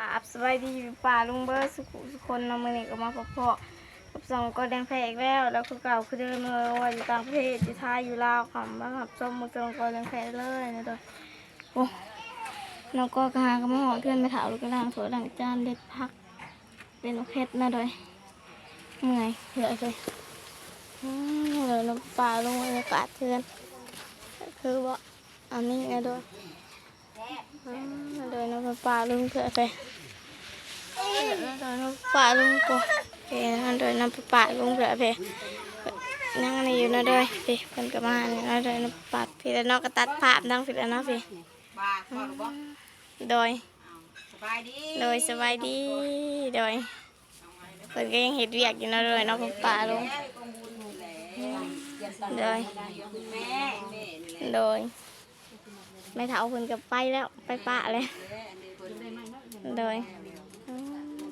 ครับสวัสดีป่าลุงเบอร์สุขุสุคนนำมือนี่ก็มาพบพอกับสองก็แดงแพอีกแล้ว แล้วคือเก่าคือเดิมเลยว่าอยู่ต่างประเทศอยู่ไทยอยู่ลาวค่ะมาขับส้มมือตรงก็แดงแพเลยนะตัวโอ้น้องก็กระหากระมาหอเพื่อนไปถาวลูกกระล่างสวยหลังจานเด็ดพัก เป็นโอเคนะโดยเมื่อยเหลือเลยอืมเหลือน้ำปลาลงบรรยากาศเพื่อนคือว่าอันนี้นะโดย อืมเดินมาป่าลุงเผื่อไปเดินมาป่าลุงกูเฮ้ยเดินมาป่าลุงเผื่อไปนั่งในอยู่นะด้อยพี่เพิ่นก็มาเนี่ยนะเดินมาป่าพี่แล้วนอกก็ตัดภาพดังพี่แล้วนาะพี่โดยโดยสบายดีโดยเพิ่นก็ยังเห็ดเวียกอยู่นะด้อยนาะป่าลุงโดยโดย ไม่เท่าเพิ่นก็ไปแล้วไปป่าเลยโดยอืม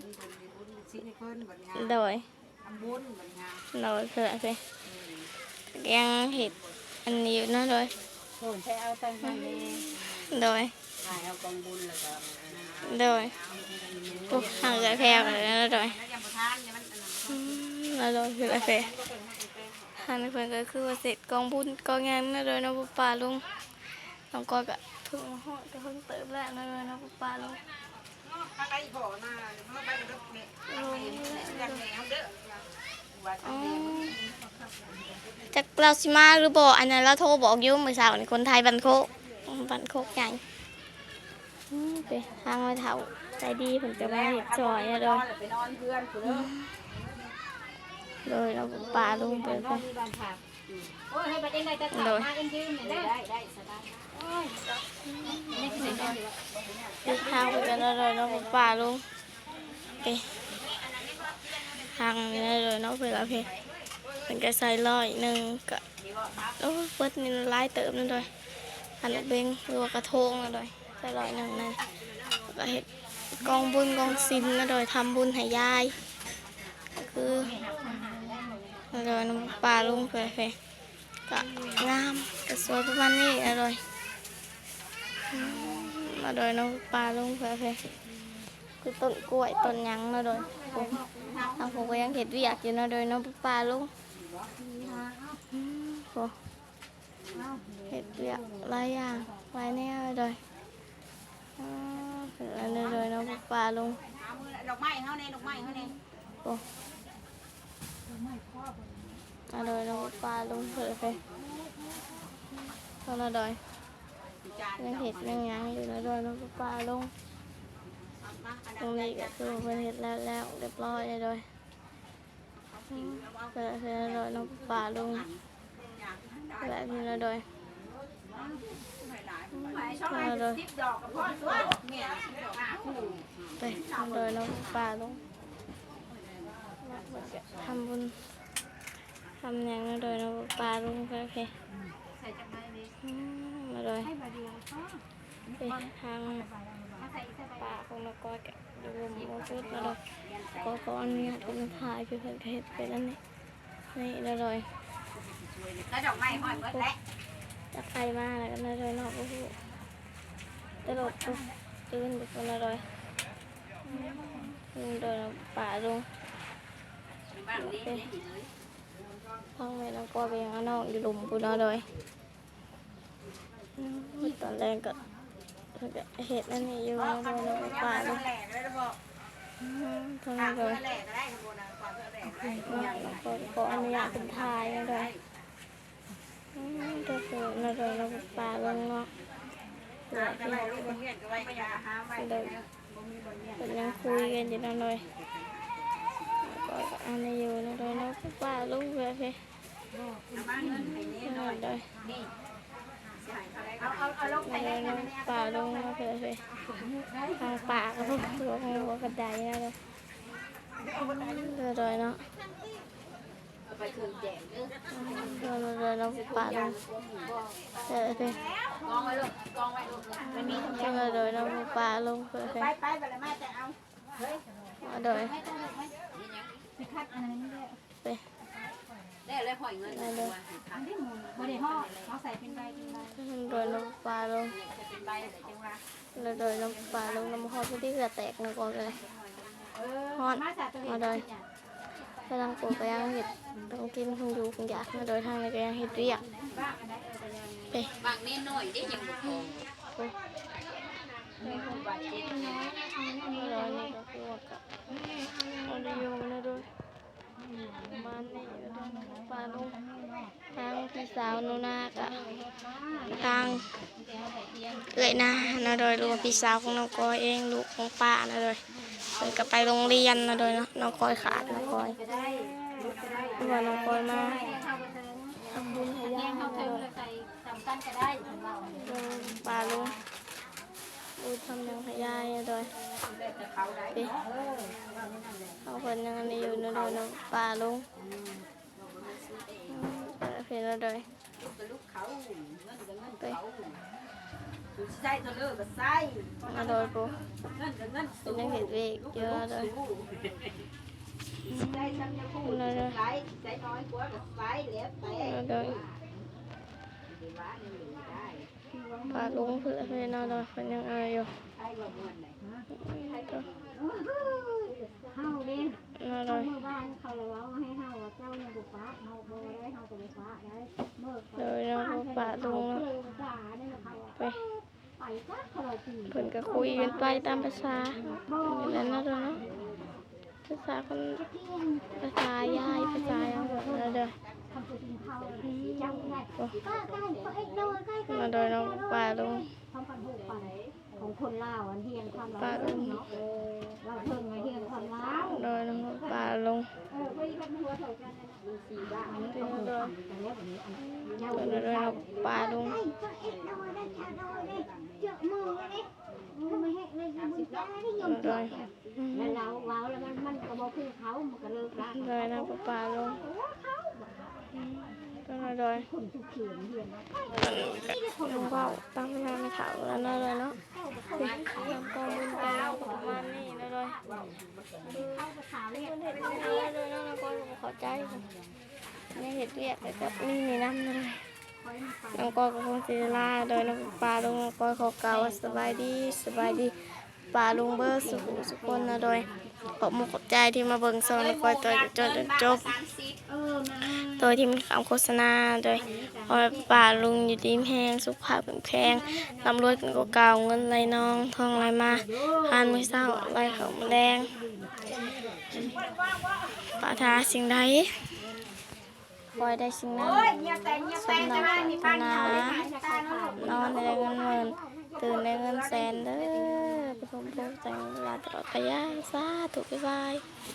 สิให้เพิ่นบัดงานโดยเราเผื่อสิยังเห็ดอันนี้อยู่นะโดยโอนเอาตั้งให้แม่โดยถ่ายเอากองบุญแล้วก็โดยปุ๊บหางจากแพรกันเลยนะโดยแล้วยังบ่ทานเนี่ยมนอันนั้นอืมแล้วโดยคืออะไรทางเพื่อนก็คือว่าเสร็จกองบุญกองงานนะโดยนะปุ๊ป่าลุง น้องก็กะเพิ่งมาหอดก็เพิ่งเติมแล้วนะโดยนะปุ๊ป่าลุงถ้าไปบ่น่ะเมื่อไปเด้อแม่เรื่องแม่เฮาเด้อว่าอ๋อจากเราสิมาหรือบอกอันนั้นเราโทรบอกอยุ่เมื่อเช้านี่คนไทยบันโคกบันโคกใหญ่อืมไปทางมาเท่าใจดีผมจะมาเห็ดจอยนะโดยไปนอนเพื่อนกูเด้อเลยเราป่าลุงไปไปที่บ้านพัก โอ้ยให้บัดเองได้แต่ข้าวมาเอ็นยืมเนี่ยได้ได้สบายโอ้ยนี่คือได้ติดทางไปกันแล้วเลยเนาะป่าลุงไปทางนี้เลยเนาะเพื่อนเพเป็นกระใส่ร้อยหนึ่งกะโอ้เปิดนี่ร้ายเติมนั่นเลยอันเบงหรือว่ากระทงนั่นเลยใส่ร้อยหนึ่งนั่นแล้วก็เห็ดกองบุญกองซินนั่นเลยทำบุญให้ยายก็คือ นั่นเลยน้ำป่าลุงเพื่ก็งามก็สวยประมาณนี้นั่นเลยมาโดยน้องปลาลุงเพื่คือต้นกล้วยต้นยังมาโดยผมทางผมก็ยังเห็ดเวียกอยู่นะโดยน้องปลาลุงอืมโหเห็ดเวียกหลายอย่างหลายแนวเลยอ่าเผื่ออันนี้โดยน้องปลาลุงดอกไม้เฮาแน่ยดอกไม้เฮาแน่โอ้มาโดยน้องปลาลุงเผื่อเพก็มาโดยจานยังเห็ดยังหยังอยู่นะโดยน้องปลาลุงมาอันตรงนี้ก็คือเป็นเห็ดแล้วแล้วเรียบร้อยเลยโดยเพื่อเพื่อโดยน้องป่าลุงแบบนี้นะโดยช่องไหนสิบดอกกับพ่อสวยเนี่ยสิบดอกห้าคู่ไปโดยน้องป่าลุง ทำบุญทำอย่างนะโดยน้องป่าลุงเพื่อเพใส่จังไรนี่อืมมาโดยให้มาดียวพ่อไปทางปป่าของนกก้อยกะดูโมชุดนะโดยก็ขออนุญาตเป็นถ่ายเพื่อเพื่อเห็ดไปแล้วนี่นี่นะโดยแล้วดอกไม้ห้อยเบิดแล้วจะใครมาแล้วกันเลยเนาะโอ้โหตลกปุ๊บตื่นไปคนละร้อยเดินป่าลุง บ้านนี้องแม่น้องก็ไปยังน้องอยู่หลุมปุนเอาเลยตอนแรกก็เห็ดนั่นนี่อยู่นะโดยน้องป่าเลยนะบอกอืมทางนี้มเลยแลกก็ได้ข้างบนนะความเพื่อแหลกได้น้องก็ขอนุญาตเป็นทายนะดยอืมเดี๋ยวเกิดนะโดยน้องป่าลุงเนาะเดี๋ยวพี่เงียนก็ไว้ก็อย่าเดินเป็นยังคุยกันอยู่นั่นเลย ก็อันนี้อยู่นั่นเลยเนาะป้าลุงเพื่อนพี่บ้านเงินให้นี่นั่นเลยนี่เอาเอาเอาลงไปนั่นเลเลยยเนาะป้าลุงเนาะเพื่อนพี่ทางป่าก็พวกตัวของหัวกระไดนั่นเลยเพื่อนเลยเนาะไปคืนแจกเด้อเพื่อนเลยเนาะป้าลุงเพื่อนพี่กองไว้ลูกกองไว้ลูกมันมีทุกอเพื่ย่างอนเลยเนาะป้าลุงเพื่อนพี่ไปไปไปเลยแม่จะเอาเฮ้ยมาโดย คัดอันนั้นนี่ด้ไปได้แล้วหอยเงินตัวทำได้หมดบ่ได้ห่อเขาใส่เป็นใบเป็นใบโดยน้ำปลาลงเป็นใบใส่จังวะแล้วโดยน้ำปลาลงน้ำฮอดที่เหือแตกนะก่อนเลยเออมาจากตัวเองกำลังปลูกก็ยังเห็ดต้องกินคงอยู่คงอยากมาโดยทางนี้ก็ยังเห็ดเรียกบ้างอันใดเออก็ยังไปบางนิดหน่อยได้ยังบ่พอมีคนบาดเจ็บน้อยร้อยนี่ก็คือว่ากับเอาได้โยมนะด้วยมานี่ก็ได้น้ำปลาลงทางพี่ สาวนูนากะทางเอ้ยนะนะโดยรวมพี่สาวของน้องกอยเองลูกของป้านะโดยเพิ่นก็ไปโรงเรียนนะโดยเนาะน้องกอยขาดน้องกอยว่าน้องกอยมาทำบุญให้ย่าเข้านะโดยเลยใส่สำคัญก็ได้ของเราลงปลาลงดูทำยังพยายนะโดยเขาเนาะเออว่าไม่นั่นแหละเอาคนยังอันนี้อยู่นะโดยน้องปลาลุง เห็นแล้วโดยเป็นลูกเขาเงินกับเงินเข ก็คุยกันไปตามภาษาอย่างนั้นนะโดยเนาะภาษาคนภาษายายภาษาอย่างแบบนั้นเด้อมาโดยน้องปลาลงทำกันหูปันของคนลาวอันเฮียนความลาวเนาะเราเพิ่งมาเฮียนความลาวโดยน้องปลาลงเออไปกันหัวเท่ากันนั่นน่ะมีสี่บ้านอันนี้ก็หูปันกันแล้วแบบนี้อันยาวโดยเลยโดยน้องปลาลง เลยมือยอมโดเจาะยแล้วเราว้าวแล้วมันมันก็บอกคือเขามันก็เลิกละโดยน้องปลาลงโดยโดยคนทุกเขียนเรียนนะลงเบาตั้งพยานไม่ถามแล้วนะเลยเนาะทำกองบุญไปแล้วประมาณนี้นะเลยเข้าภาษาเรียคนนเห็ดเรียกเลยเนาะน้องก้อยก็ข้าใจนี่เห็ดเรียกแต่กับนี่มีน้ำเลยน้องกอยก็คงจะลาโดยน้องปลาลงน้องก้อยขอกล่าวว่าสบายดีสบายดี ปลาลุงเบอร์สุขสุขคนนะโดยขอบมุขอบใจที่มาเบิ่งโซนน้องก้อยตัวจนจนจบ โดยที่มีคำโฆษณาโดยขอให้ป่าลุงอยู่ดีมแหงสุขภาพแข็งแรงร่ำรวยกันกว่าเก่าเงินไหลนองทองไหลมาทานไม่เศร้าไหลเขาแมลงปรารถนาสิ่งใดคอยได้สิ่งนั้นสำนัจะกได้ปรารถนานอนได้เงินหมื่นตื่นได้เงินแสนเด้อ ประสมพงษ์แต่งเวลาตลอดกายาสาธุบ๊ายบาย